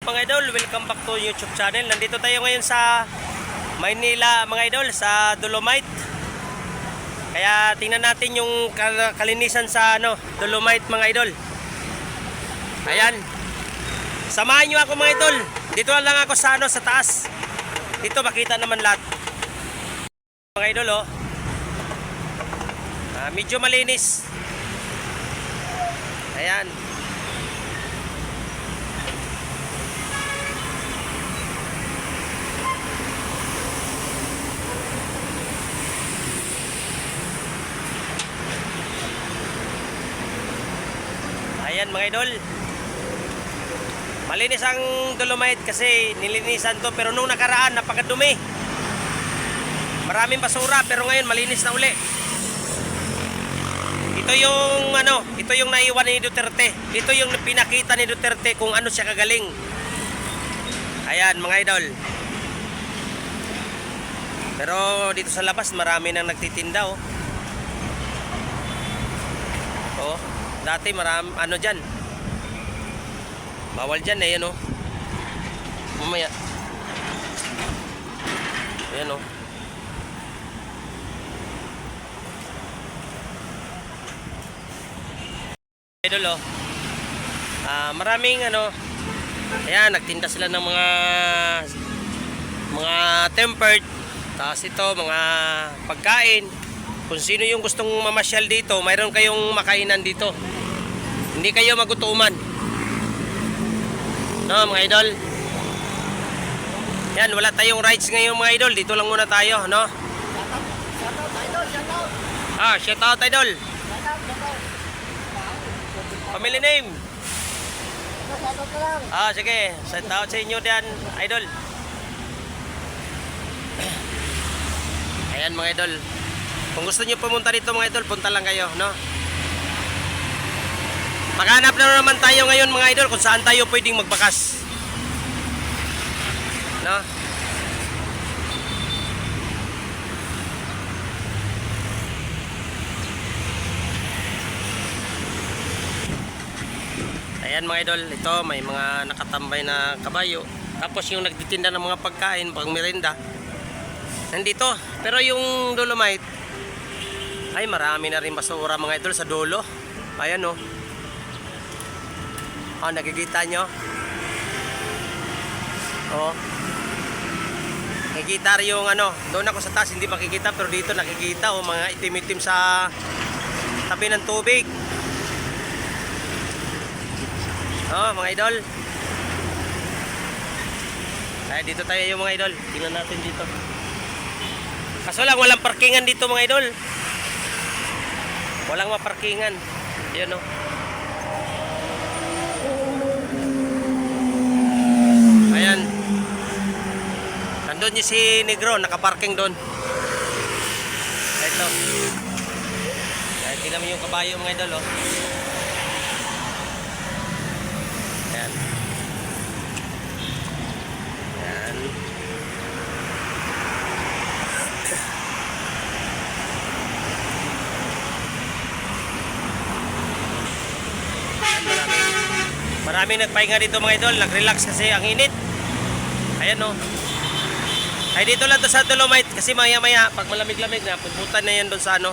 Mga idol, welcome back to YouTube channel. Nandito tayo ngayon sa Maynila mga idol, sa Dolomite. Kaya tingnan natin yung kal- kalinisan sa ano, Dolomite mga idol. Ayan. Samahan nyo ako mga idol. Dito lang ako sa ano, sa taas. Dito makita naman lahat. Mga idol oh. Ah, medyo malinis. Ayan. Ayan mga idol. Malinis ang Dolomite kasi nilinisan to pero nung nakaraan napakadumi. Maraming basura pero ngayon malinis na uli. Ito yung ano, ito yung naiwan ni Duterte. Ito yung pinakita ni Duterte kung ano siya kagaling. Ayan mga idol. Pero dito sa labas marami nang nagtitinda oh. Oh, dati maram ano diyan. Bawal diyan eh, ano. Mamaya. Ayan oh. Idol oh. Ah, maraming ano. Ayan, nagtinda sila ng mga mga tempered. Tapos ito, mga pagkain. Kung sino yung gustong mamasyal dito, mayroon kayong makainan dito. Hindi kayo magutuman. No, mga idol. Yan, wala tayong rides ngayon mga idol. Dito lang muna tayo, no? Ah, shout out idol. Family name. Ah, sige. Shout out sa inyo diyan, idol. Ayan mga idol. Kung gusto niyo pumunta dito mga idol, punta lang kayo, no? Maghanap na naman tayo ngayon mga idol kung saan tayo pwedeng magbakas. No? Ayan mga idol, ito may mga nakatambay na kabayo. Tapos yung nagtitinda ng mga pagkain, pang merenda. Nandito. Pero yung Dolomite, ay marami na rin basura mga idol sa dulo. Ayan oh. Oh, nakikita nyo? Oh. Nakikita rin yung ano, doon ako sa taas hindi makikita pero dito nakikita oh, mga itim-itim sa tabi ng tubig. Oh, mga idol. Ay, dito tayo yung mga idol. Tingnan natin dito. Kaso lang walang parkingan dito mga idol. Walang maparkingan. Yan oh. Ayan. Nandun yung si Negro, nakaparking doon. Ito. Tingnan mo yung kabayo mga idol oh. Maraming nagpahinga dito mga idol, nag-relax kasi ang init. Ayan o. Ay dito lang to sa Dolomite kasi maya maya pag malamig-lamig na pupunta na yan doon sa ano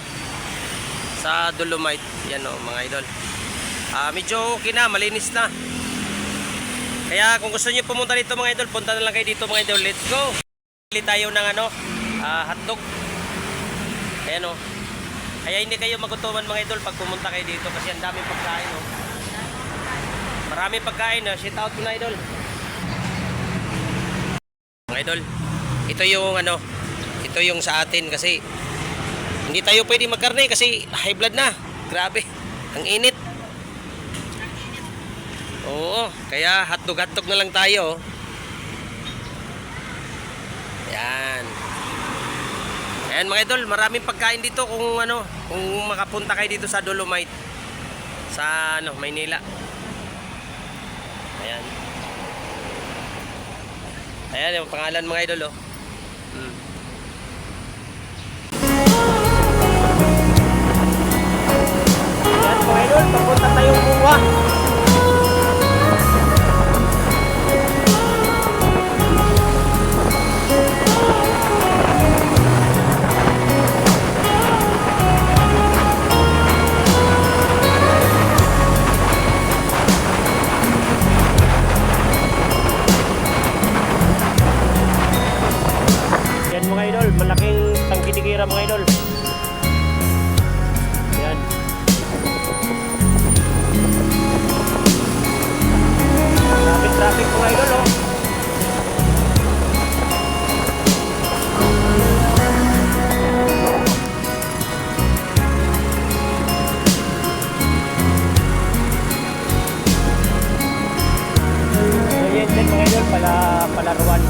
sa Dolomite. Yan o mga idol. Ah, medyo okay na, malinis na. Kaya kung gusto niyo pumunta dito mga idol, punta na lang kayo dito mga idol. Let's go. Bili tayo ng ano, ah, hotdog. Ayan o. Kaya hindi kayo magutuman mga idol pag pumunta kayo dito kasi ang daming pagkain o. Maraming pagkain na. Shout out na idol. Mga idol, ito yung ano, ito yung sa atin kasi hindi tayo pwede magkarne kasi high blood na. Grabe, ang init. Oo, kaya hotdog-hotdog na lang tayo. Yan. Ayan mga idol, maraming pagkain dito kung ano, kung makapunta kayo dito sa Dolomite. Sa ano, Maynila. Ayan. Ayan yung pangalan mga idol oh. Hmm. Ayan mga idol, papunta tayong buwa. Palaruan.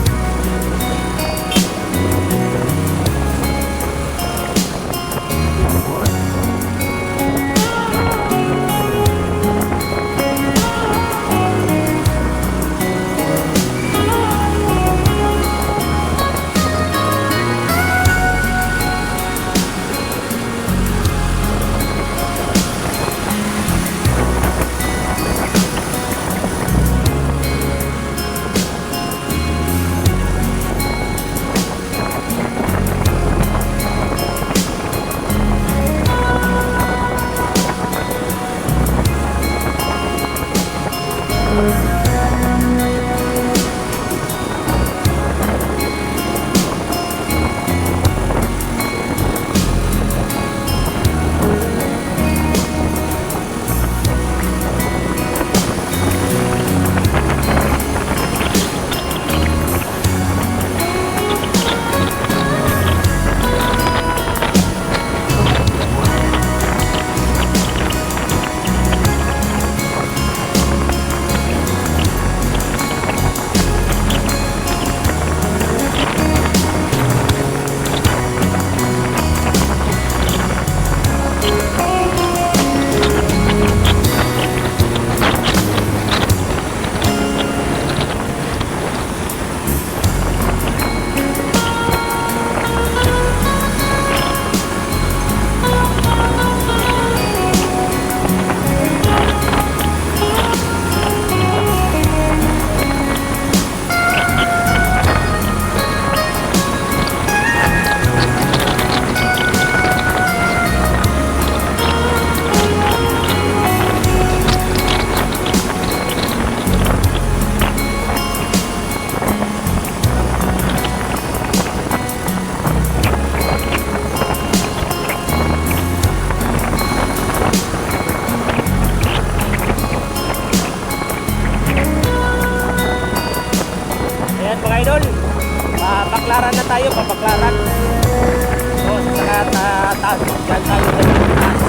So, saka ta taas, dyan tayo sa taas.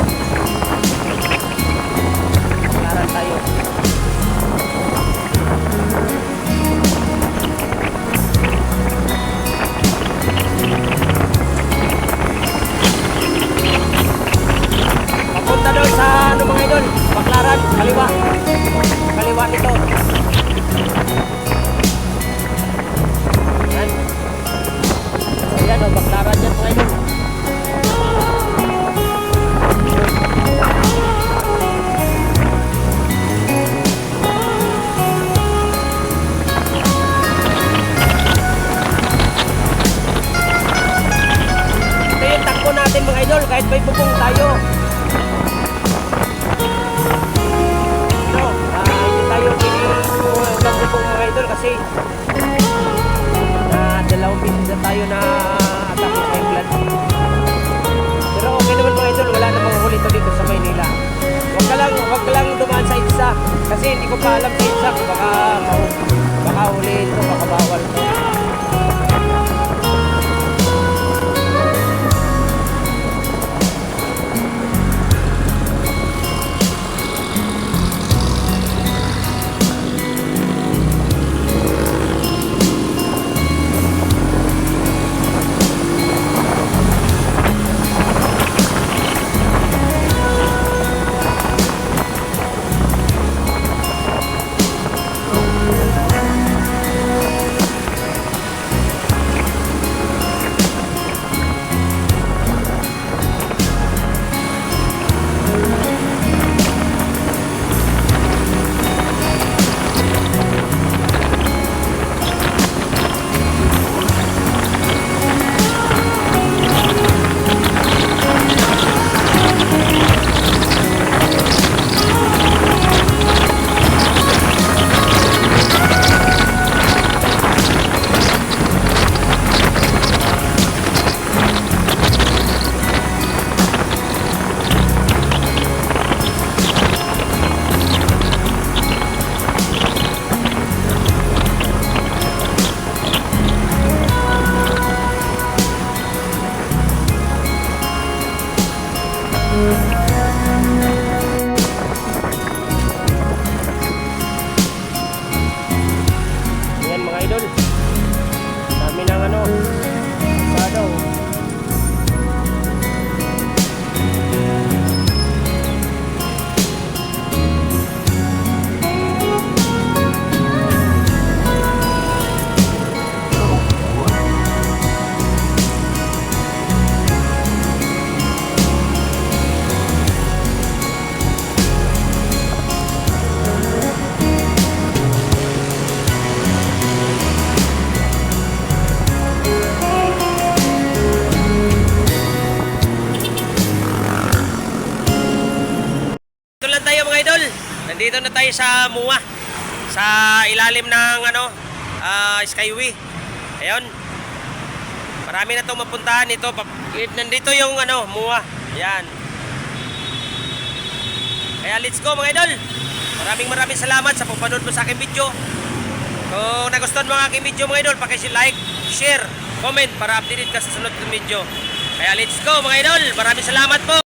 Paklaran tayo. Papunta doon sa ano mga idol, paklaran, kaliwa. Takbo natin mga idol, kahit may bubong tayo. No, ah, hindi tayo pinili ng bubong mga idol kasi na dalawang tayo na sa England. Pero okay naman mga idol, wala namang huli to dito sa Maynila. Huwag ka lang, lang dumaan sa ITSA kasi hindi ko pa alam sa ITSA baka, baka huli ito, baka dami ng ano MUA. Sa ilalim ng ano, ah, Skyway. Ayun. Marami na itong mapuntahan ito. Nandito yung ano, MUA. Yan. Kaya let's go mga idol. Maraming maraming salamat sa pagpanood mo sa aking video. Kung nagustuhan mo ang aking video mga idol, paki-like, share, comment para updated ka sa sunod ng video. Kaya let's go mga idol. Maraming salamat po.